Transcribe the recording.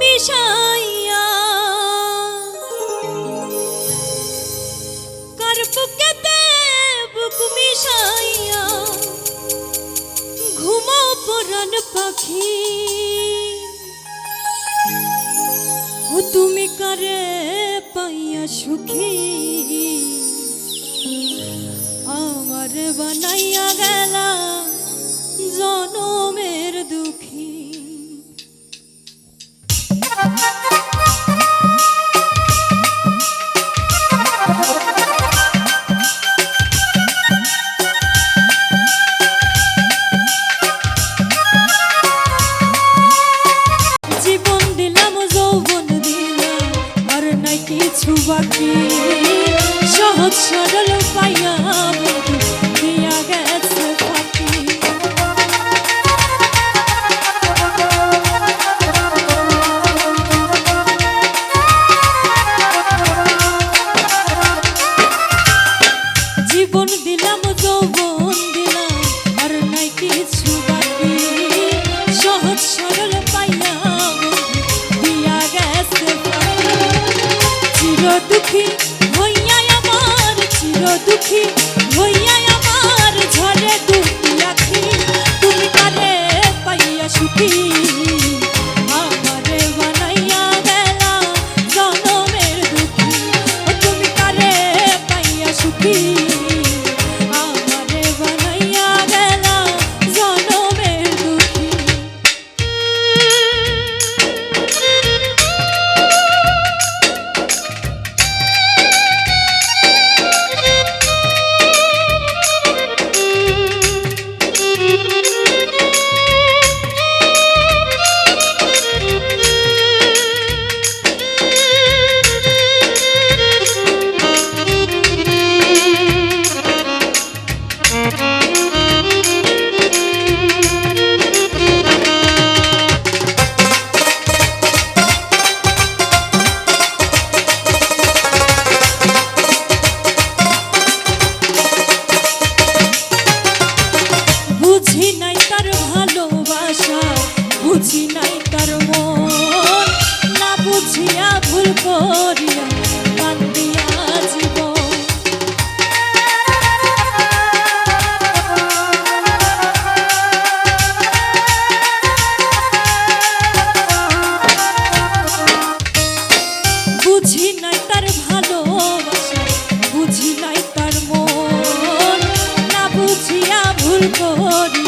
মিশাইয়া। কার বুকেতে বুক মিশাইয়া ঘুমো পরান পাখি। ও তুমি কারে পাইয়া সুখী? আমার বানাইয়া গে পাখি সহজ দুঃখী বুঝিয়া ভুল করিয়া কান্দিয়া বুঝি নাই তার মন। না বুঝিয়া ভুল করি